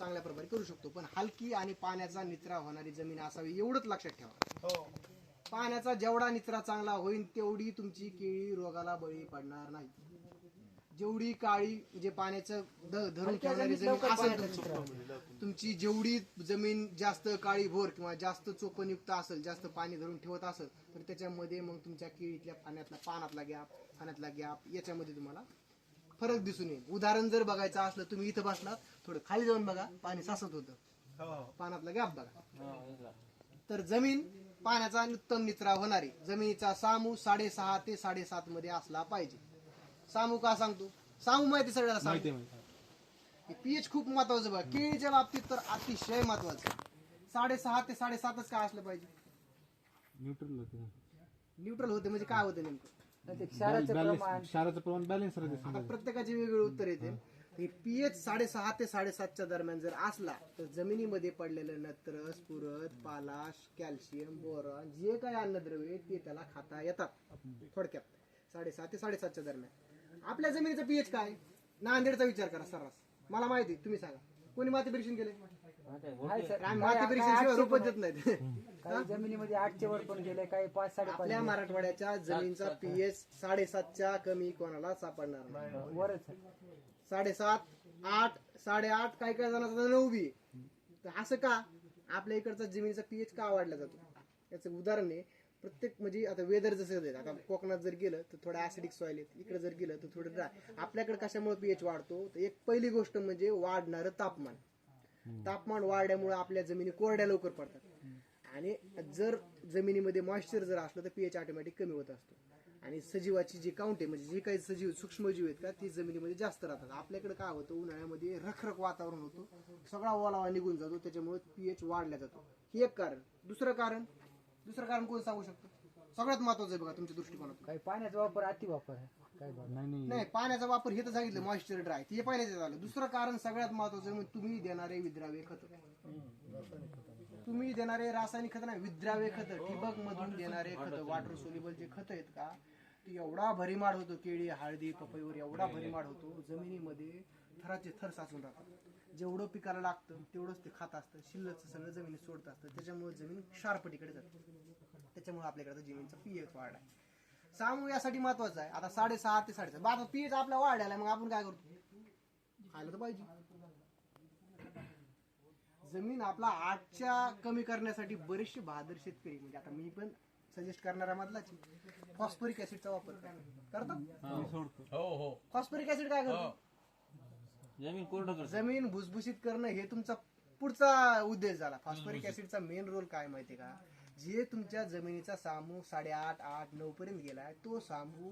चांगल्या प्रकारे करू शकतो. पण हलकी आणि पाण्याचा निचरा होणारी जमीन असावी एवढंच लक्षात ठेवा. हो. पाण्याचा जेवढा निचरा चांगला होईल तेवढी तुमची केळी रोगाला बळी पडणार नाही. जेवढी काळी म्हणजे पाण्याचं ध- धरून ठेवणारी जमीन असेल तुमची तुमची जेवढी जमीन जास्त काळी भोर किंवा जास्त चोपणयुक्त असेल जास्त पाणी धरून ठेवत असेल तर त्याच्यामध्ये मग तुमच्या केळीतल्या पाण्यातला पानातला गॅप पाण्यातला गॅप याच्यामध्ये तुम्हाला फरक दिसून येईल. उदाहरण जर बघायचं असलं तुम्ही इथं बसलात थोडं खाली जाऊन बघा पाणी साचत होतं. हो. पानातला गॅप बघा. तर जमीन पाण्याचा उत्तम निचरा होणारी. जमिनीचा सामू साडेसहा ते साडेसात मध्ये असला पाहिजे. सामू का सांगतो? सामू माहिती सगळ्याला सांगतो. पीएच खूप महत्वाचं बघा. केळीच्या बाबतीत तर अतिशय महत्वाचं. साडेसहा ते साडेसातच काय असलं पाहिजे? न्यूट्रल होते. न्यूट्रल होते म्हणजे काय होतं नेमकं? ते क्षाराचं प्रमाण बॅलन्स क्षाराचं प्रमाण बॅलन्स राहते आता प्रत्येकाचे वेगवेगळे उत्तर येते. हे पीएच साडेसहा ते साडेसातच्या दरम्यान जर असला तर जमिनीमध्ये पडलेलं नत्र स्फुरद पालाश कॅल्शियम बोरॉन जे काही अन्नद्रव्य ते त्याला खाता येतात. थोडक्यात. साडेसहा ते साडेसातच्या दरम्यान. आपल्या जमिनीचा पीएच काय? नांदेडचा विचार करा सर्रास. मला माहिती तुम्ही सांगा. कोणी माती परीक्षण केले हाय सर. आम्ही माती परीक्षण शिवाय रोपच देत नाहीत. काही जमिनीमध्ये आठचे वर पण गेले काही पाच साडेपाच आपल्या मराठवाड्याच्या जमिनीचा पीएच साडेसातच्या कमी कोणाला सापडणार नाही. वरच आहे. साडेसात आठ साडेआठ काही काही जणांचा नऊ बी आहे. तर असं का? आपल्या इकडचा जमिनीचा पीएच का वाढला जातो? याचं उदाहरण आहे प्रत्येक म्हणजे आता वेदर जसं आहे, आता कोकणात जर गेलं तर थोडं ऍसिडिक सॉइल आहे इकडे जर गेलं तर थोडं ड्राय आपल्याकडे कशामुळे पीएच वाढतो? तर एक पहिली गोष्ट म्हणजे वाढणारं तापमान. तापमान वाढल्यामुळे आपल्या जमिनी कोरड्या लवकर पडतात. आणि जर जमिनीमध्ये मॉइश्चर जर असलं तर पीएच ऑटोमॅटिक कमी होत असतो. आणि सजीवाची जी काउंट आहे म्हणजे जे काही सजीव सूक्ष्मजीव आहेत का ती जमिनीमध्ये जास्त राहतात. आपल्याकडे काय होतं उन्हाळ्यामध्ये रखरख वातावरण होतं. सगळा ओलावा निघून जातो त्याच्यामुळे पीएच वाढला जातो. हे एक कारण. दुसरं कारण? दुसरं कारण कोण सांगू शकतो? सगळ्यात महत्वाचं आहे बघा तुमच्या दृष्टिकोनातून. काही पाण्याचा वापर अति वापर आहे. काय नाही नाही. नाही पाण्याचा वापर हे तर सांगितलं मॉइश्चर ड्राय ते पहिल्याच झालं. दुसरं कारण सगळ्यात महत्वाचं म्हणजे तुम्ही देणारे विद्राव्य खत. तुम्ही देणारे रासायनिक खत नाही विद्राव्य खत ठिबक मधून देणारे खत वॉटर सोल्युबल जे खत आहेत का ते एवढा भरीमाड होतो केळी हळदी पपईवर एवढा भरीमाड होतो जमिनीमध्ये थराचे थर साचून राहतात. जेवढं पिकाला लागतं तेवढंच ते खात असतं शिल्लकचं सगळं जमिनीत सोडत असतं त्याच्यामुळे जमीन क्षारपटीकडे जाते. त्याच्यामुळे आपल्याकडे जमिनीचा पीएच वाढ आहे. सामू यासाठी महत्वाचं आहे. आता साडेसहा ते साडेसहा आता पीएच आपला वाढायला मग आपण काय करतो? खायला तर पाहिजे. जमीन आपला आठच्या कमी करण्यासाठी बरेचसे बहादर शेतकरी म्हणजे आता मी पण सजेस्ट करणारा मधलाच फॉस्फरिक ऍसिडचा वापर करतात सोडतो. हो हो. फॉस्फरिक ऍसिड काय करतो? जमीन कोरडं करतो. जमीन भुसभुशीत करणं हे तुमचा पुढचा उद्देश झाला. फॉस्फरिक ऍसिडचा मेन रोल काय माहितीये का? जे तुमच्या जमिनीचा सामू साडेआठ आठ नऊ पर्यंत गेलाय तो सामू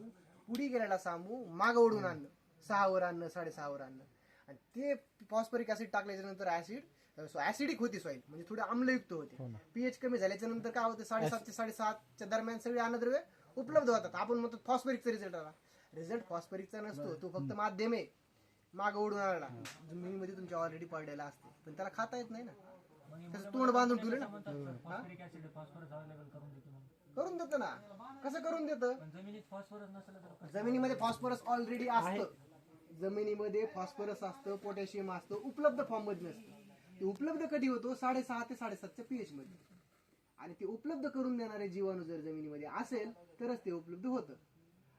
पुढे गेलेला सामू माग ओढून आणणं सहावर आणणं साडेसहावर आणणं आणि ते फॉस्फरिक ऍसिड टाकल्याच्या नंतर ऍसिड ऍसिडिक होती सॉईल म्हणजे थोडे आम्लयुक्त होते. पीएच कमी झाल्याच्यानंतर काय होते साडेसात ते साडेसातच्या दरम्यान सगळे अन्नद्रव्य उपलब्ध होतात. आपण म्हणतो फॉस्फरिकचा रिझल्ट आला. रिझल्ट फॉस्फरिकचा नसतो तो फक्त माध्यम आहे. माग ओढून आला जमिनीमध्ये तुमच्या ऑलरेडी पडलेला असते. पण त्याला खाता येत नाही ना. त्याचं तोंड बांधून ठेवलं. ना हा? करून देतं ना. कसं करून देतं? जमिनीमध्ये फॉस्फरस ऑलरेडी असतं. जमिनीमध्ये फॉस्फरस असतं पोटॅशियम असतं उपलब्ध फॉर्ममध्ये नसतं. ते उपलब्ध कधी होतो? साडेसहा ते साडेसातच्या पीएच मध्ये. आणि ते उपलब्ध करून देणारे जीवाणू जर जमिनीमध्ये असेल तरच ते उपलब्ध होतं.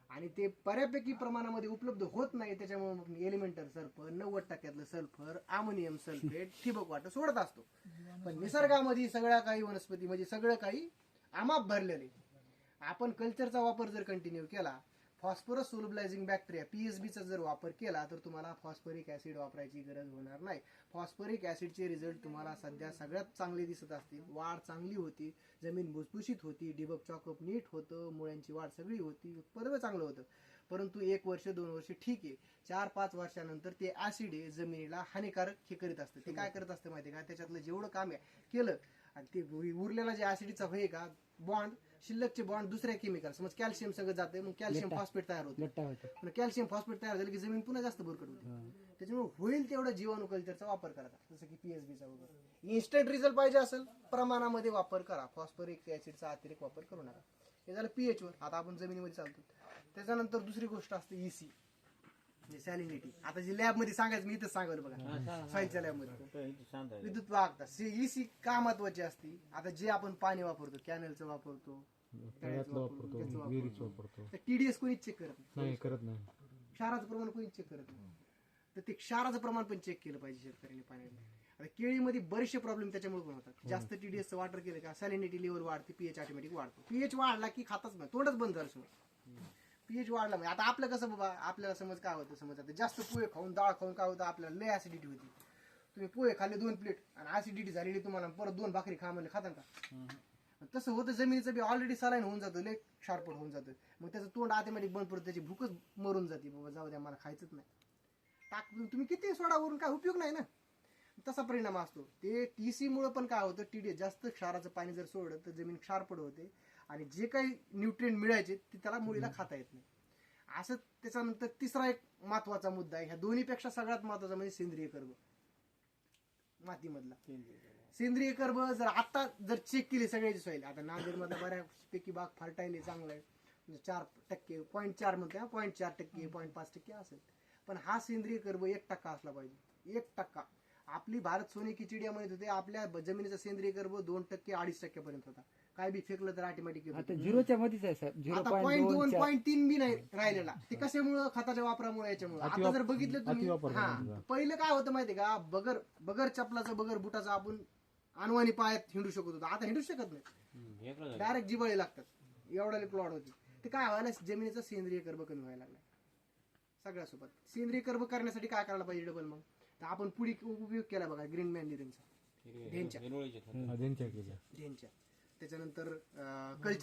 आणि ते बऱ्यापैकी प्रमाणामध्ये उपलब्ध होत नाही त्याच्यामुळे एलिमेंटर सल्फर नव्वद टक्क्यातलं सल्फर अमोनियम सल्फेट ठिबक वाटर सोडत असतो. पण निसर्गामध्ये सगळ्या काही वनस्पती म्हणजे सगळं काही आमाप भरलेले आपण कल्चरचा वापर जर कंटिन्यू केला फॉस्फरस सोलबलायझिंग बॅक्टेरिया पीएसबीचा जर वापर केला तर तुम्हाला फॉस्फरिक ऍसिड वापरायची गरज होणार नाही. फॉस्फरिक ऍसिडचे रिझल्ट तुम्हाला सध्या सगळ्यात चांगले दिसत असतील. वाढ चांगली होती जमीन भुसभुशीत होती डिबक चॉकअप नीट होतं मुळ्यांची वाढ सगळी होती उत्पादन चांगलं होतं. परंतु एक वर्ष दोन वर्ष ठीक आहे. चार पाच वर्षानंतर ते ऍसिड आहे जमिनीला हानिकारक हे करीत असतं. ते काय करत असतं माहिती का? त्याच्यातलं जेवढं काम आहे केलं. आणि ते उरलेला जे ऍसिडचा हे का? बॉन्ड शिल्लकचे बॉन्ड दुसऱ्या केमिकल समज कॅल्शियम सगळं जाते मग कॅल्शियम फॉस्फेट तयार होतं. कॅल्शियम फॉस्फेट तयार झालं की जमीन पुन्हा जास्त भरकट होते. त्याच्यामुळे होईल तेवढं जीवाणू कल्चरचा वापर करायचा. जसं की पीएसबीचा वगैरे. इन्स्टंट रिझल्ट पाहिजे असेल प्रमाणामध्ये वापर करा. फॉस्फरिक ऍसिडचा अतिरिक्त वापर करू नका. हे झालं पीएच वर. आता आपण जमिनीमध्ये चालतो त्याच्यानंतर दुसरी गोष्ट असते E ईसी सॅलिनिटी आता जी लॅबमध्ये सांगायचं मी इथंच सांगायला बघा. सॉईलच्या लॅबमध्ये. शांत आहे. विद्युत वाहकता ईसी का महत्वाची असते? आता जे आपण पाणी वापरतो कॅनलचं वापरतो वापरतो टीडीएस कोणीच चेक करत नाही. करत नाही. क्षाराचं प्रमाण कोणीच चेक करत नाही. तर ते क्षाराचं प्रमाण पण चेक केलं पाहिजे शेतकऱ्यांनी पाण्यामध्ये आता केळीमध्ये बरेचसे प्रॉब्लेम त्याच्यामुळे पण होतात. जास्त टीडीएसचं वाटर केलं का सॅलिनिटी लेवल वाढते पीएच ऑटोमॅटिक वाढतो. पीएच वाढला की खातच नाही तोंडच बंद झालं पीएच वाढला म्हणजे. आता आपलं कसं बाबा आपल्याला समज काय होतं समज आता जास्त पोहे खाऊन डाळ खाऊन काय होतं आपल्याला लय ऍसिडिटी होती. तुम्ही पोहे खाल्ले दोन प्लेट आणि ऍसिडिटी झालेली तुम्हाला परत दोन भाकरी खा म्हणले खाता का? तसं होतं जमिनीचं बी ऑलरेडी सलाईन होऊन जातं लय शार्पट होऊन जातं. मग त्याचं तोंड ऑटोमॅटिक बंद पडतं त्याची भूकच मरून जाते. बाबा जाऊ द्या मला खायचंच नाही. टाक तुम्ही किती सोडावरून काय उपयोग नाही ना? तसा परिणाम असतो. ते टीसी मुळे पण काय होतं टीडी जास्त क्षाराचं पाणी जर सोडलं तर जमीन क्षारपड होते. आणि जे काही न्यूट्रिएंट मिळायचे ते त्याला मुलीला खाता येत नाही. असं त्याच्यानंतर तिसरा एक महत्त्वाचा मुद्दा आहे. ह्या दोन्हीपेक्षा सगळ्यात महत्त्वाचा म्हणजे सेंद्रिय कर्ब. मातीमधला. सेंद्रिय कर्ब. जर आता जर चेक केली सगळ्याची सॉईल आता नांदेड मधला बऱ्यापैकी बाग फर्टाईल आहे चांगला आहे. म्हणजे चार टक्के पॉईंट चार म्हणते पॉईंट चार टक्के पॉईंट पाच टक्के असेल पण हा सेंद्रिय कर्ब एक टक्का असला पाहिजे. एक टक्का. आपली भारत सोने खिचडिया म्हणत होते आपल्या जमिनीचा सेंद्रिय कर्ब दोन टक्के अडीच टक्क्यापर्यंत होता. काय बी फेकलं तर ऑटोमॅटिक आता झिरोच्या मध्येच आहे साहेब झिरो आता पॉईंट दोन पॉईंट तीन बी नाही राहिलेला. ते कशामुळं? खताच्या वापरामुळे याच्यामुळे. आता जर बघितलं तुम्ही हा. पहिलं काय होतं माहितीये का? बगर बगर चपलाचं बगर बुटाचं आपण अनवाणी पायात हिंडू शकत होतो. आता हिंडू शकत नाही. डायरेक्ट जिबळे लागतात. एवढ्याले प्लॉट होते. ते काय व्हायला जमिनीचा सेंद्रिय कर्ब कमी व्हायला लागला. सगळ्यासोबत. सेंद्रिय कर्ब करण्यासाठी काय करायला पाहिजे डबल मग? तर आपण पुढे उपयोग केला बघा ग्रीन ढेंच्या केल्या ढेंच्या त्याच्यानंतर कल्चर